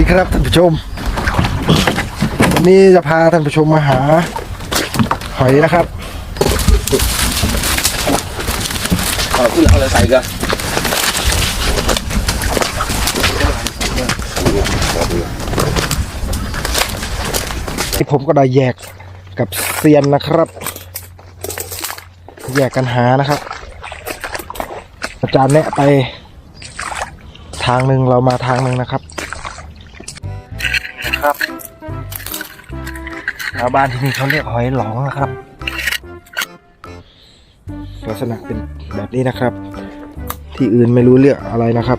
ดีครับท่านผู้ชมวันนี้จะพาท่านผู้ชมมาหา หอยนะครับเอาขึ้นเอาอะไรใส่กันที่ผมก็ได้แยกกับเซียนนะครับ แยกกันหานะครับ อาจารย์แนะไปทางหนึ่งเรามาทางหนึ่งนะครับนะครับ ชาวบ้านที่นี่เขาเรียกหอยหลองนะครับ ลักษณะเป็นแบบนี้นะครับ ที่อื่นไม่รู้เรียกอะไรนะครับ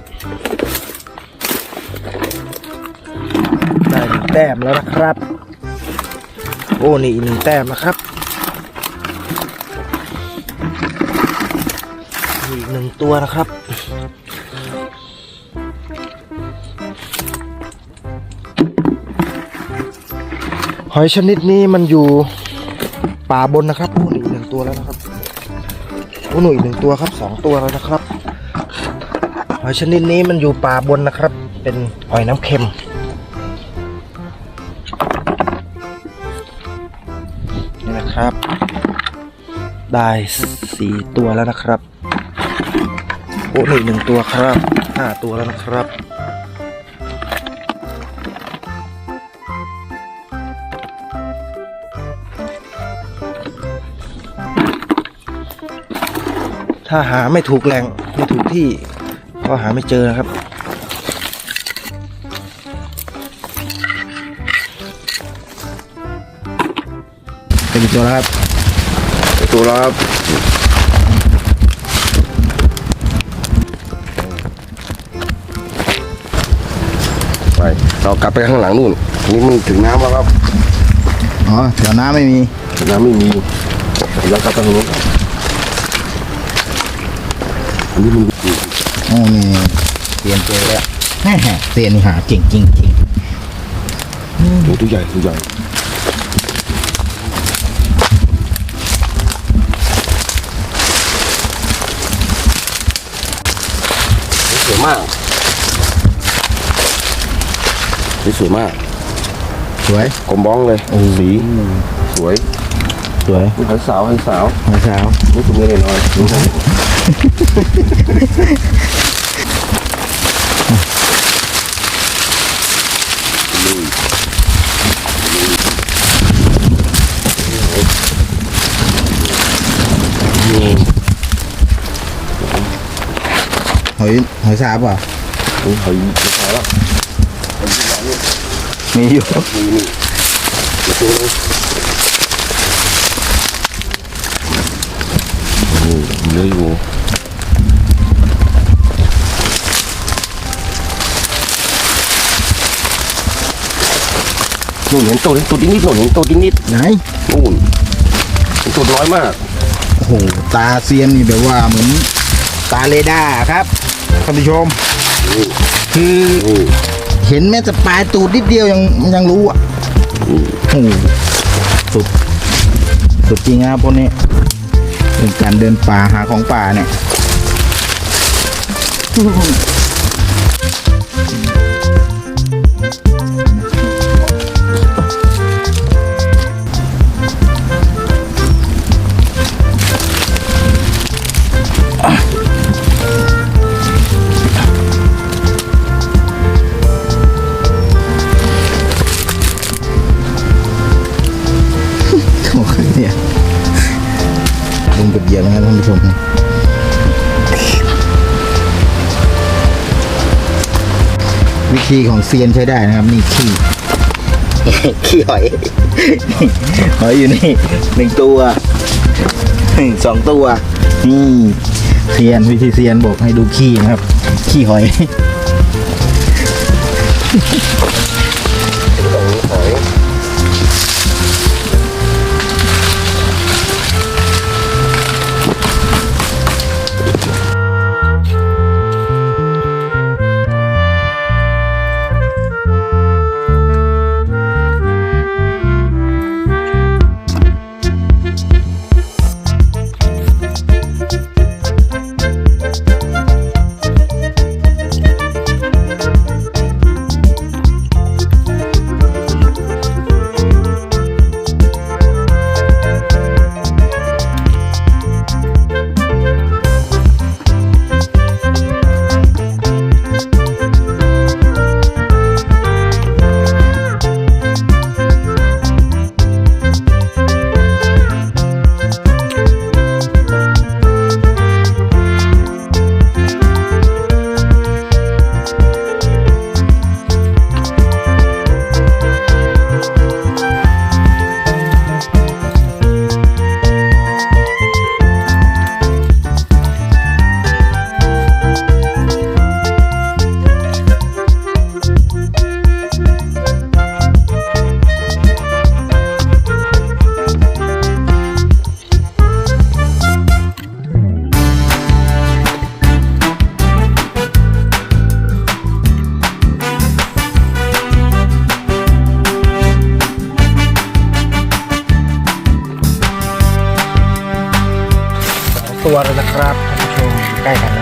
ได้หนึ่งแต้มแล้วนะครับ โอ้นี่อีกหนึ่งแต้มนะครับอีกหนึ่งตัวนะครับ อยชนิดนี้มันอยู่ป่าบนนะครับโอ้นี่อีกหนึ่งตัวแล้วนะครับโอ้หนูอีกหนึ่งตัวครับสองตัวแล้วนะครับ หอยชนิดนี้มันอยู่ป่าบนนะครับ เป็นหอยน้ำเค็ม นี่นะครับ ได้สี่ตัวแล้วนะครับโอ้หนี่หนึ่งตัวครับห้าตัวแล้วนะครับ ถ้าหาไม่ถูกแหล่งไม่ถูกที่ก็หาไม่เจอนะครับ เป็นตัวแล้วครับตัวแล้วครับไปเรากลับไปข้างหลังนู่นนี่มันถึงน้ำแล้วครับ อ๋อแถวน้ำไม่มีน้ำไม่มีเรากลับไปทางนู้น อันนี้มันโอ้นี่เตียนเจอแล้วแฮ่เตียนนี่หาเก่งจริงจริงตัวตัวใหญ่ตัวใหญ่สวยมากนี่สวยมาก สวยกลมบ้องเลยโอ้สีสวย สวยนี่หอยสาวหอยสาวเมื่อเช้านี่ตัวเมียหน่อยนี่นี่หอยหอยสาบเปล่ะนี่หอย สาวแล้วมีอยู่นี่นี่นี่ตัวนึงโอ้ เหลืออยู่นู่นเห็นตัวนี้ตัวนิดๆนู่นเห็นตัวนิดไหน ๆนู่นเห็นตัวน้อยมาก โอ้โห ตาเซียนนี่แบบว่าเหมือนตาเรดาร์ครับท่านผู้ชมนี่คือนี่เห็นแม้แต่ปลายตูดนิดเดียวยังยังรู้อะนี่โอ้โหสุด สุดจริงครับพวกนี้ เป็นการเดินป่าหาของป่าเนี่ย วิธีของเซียนใช้ได้นะครับ นี่ขี้ขี้หอย หอยอยู่นี่หนึ่งตัวสองตัว นี่เซียนวิธีเซียนบอกให้ดูขี้นะครับ ขี้หอย ตัวแล้วนะครับท่านผู้ชมใกล้กัน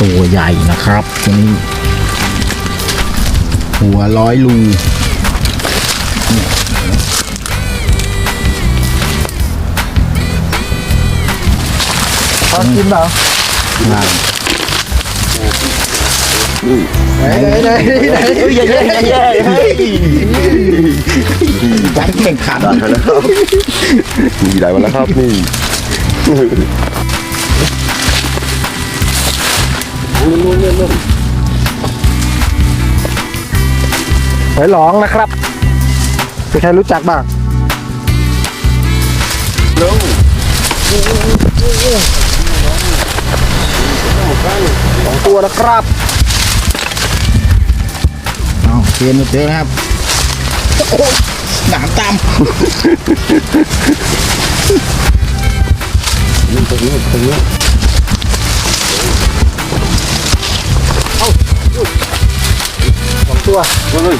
ตัวใหญ่นะครับตัวนี้ หัวร้อยรูพอกินเปล่าล่างไหนไหนไหนไหนเฮ้ยอย่าแย่อย่าแย่เฮ้ยการแข่งขันได้มาแล้วครับมี ได้มาแล้วครับนี่หอยหลองนะครับมีใครรู้จักบ้างลงสองตัวนะครับเอาเทียนมาเจอนะครับโอ้หนามตามสองนี้ตั วเฮ้ย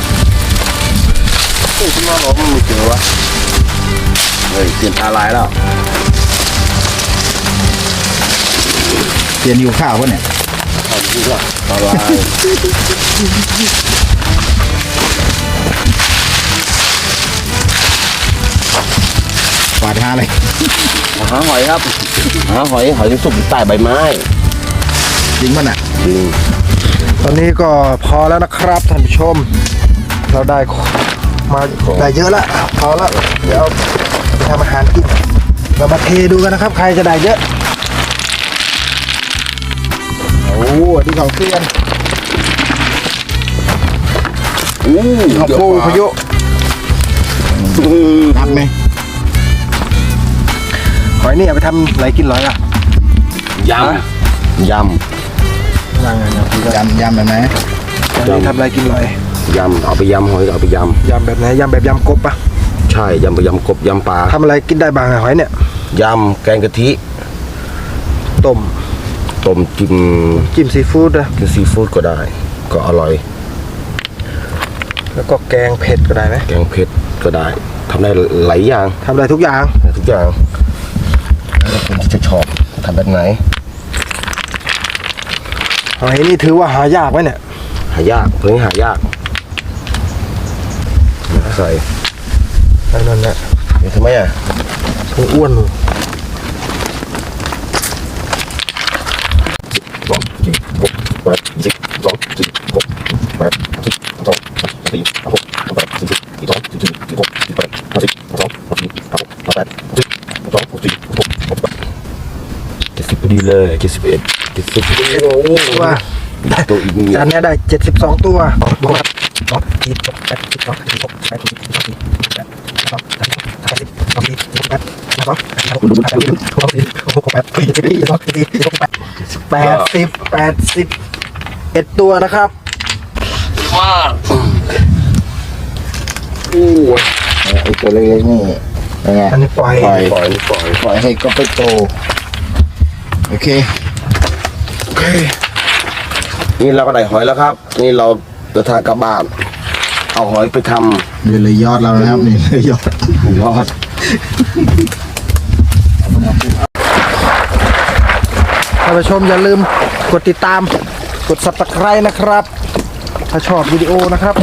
เฮ้ยคุณว่าเราไม่เจอวะเฮ้ยเปลี่ยนตาลายแล้วเทียนอยู่ข้าวปะเนี่ยทำดีกว่าตาลายกวาดหาอะไรหาหอยครับหาหอยหอยที่สุกอยู่ใต้ใบไม้จริงปะน่ะจริง ตอนนี้ก็พอแล้วนะครับท่านผู้ชม เราได้มาได้เยอะแล้วพอแล้วเดี๋ยวไปทำอาหารกินเรามาเทดูกันนะครับ ใครจะได้เยอะโอ้โหที่เขาเซียนอู้เขาปูพายุนับไหมหอยนี่เอาไปทำอะไรกินร้อยอะยำย ยังไงนะพี่ก็ยำยำแบบไหนหอยนี่ทำอะไรกินร้อยำยำเอาไปยำหอยก็เอาไปยยำแบบไหนยำแบบยำกบปะำใช่ยำไปยำกบยำปลาทำอะไรกินได้บ้างอะหอยเนี่ยยำแกงกะทิต้มต้มจิ้มจิ้มซีฟู้ดนะกินซีฟู้ดก็ได้ ก็อร่อย แล้วก็แกงเผ็ดก็ได้ไหมแกงเผ็ดก็ได้ทำได้หลายอย่างทำได้ทุกอย่าง ทุกอย่างแล้วคุณจะชอบทำแบบไหน หอยนี่ถือว่าหายากไหมเนี่ย หายากเพิ่งหายากใส่ไอ้นั่นแหละเดี๋ยวทำไมอะถุงอ้วนสองสี่หกแปดสิบสองสี่หกแปดสิบสองสี่หกแปดสิบสี่สองสี่สี่หกสี่แปดห้าสิบสองสี่หกห้าแปดสิบสองสี่หกหกแปดเจ็ดสิบพอดีเลยเจ็ดสิบเอ็ดเจ็ด สิบโอ้โหตัวตัวอีกนิดจานเนี้ยได้72ตัวบวกสองสี่หกแปดสิบสองสิบหกแปดสิบสองสี่แปดสองสามสิบสามสิบสองสี่สิบแปดสองสามหกแปดสิบสองสี่หกแปดสี่สิบสี่สองสี่หกแปดแปดสิบแปดสิบเอ็ดตัวนะครับโอ้ยไอ้ตัวเล็กๆนี่เป็นไงอันนี้ปล่อยปล่อยปล่อยปล่อยปล่อยให้ก็ไปโตโอเคโอ เค นี่เราก็ได้หอยแล้วครับ นี่เราจะทานกลับบ้านอเอาหอยไปทนี่เลยยอดเรานะครับนี่เลยยอดำยอดท่านผู้ชมอย่าลืมกดติดตาม กด subscribe นะครับ ถ้าชอบวิดีโอนะครับ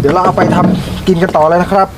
เดี๋ยวเราเอาไปทำกินกันต่อเลยนะครับ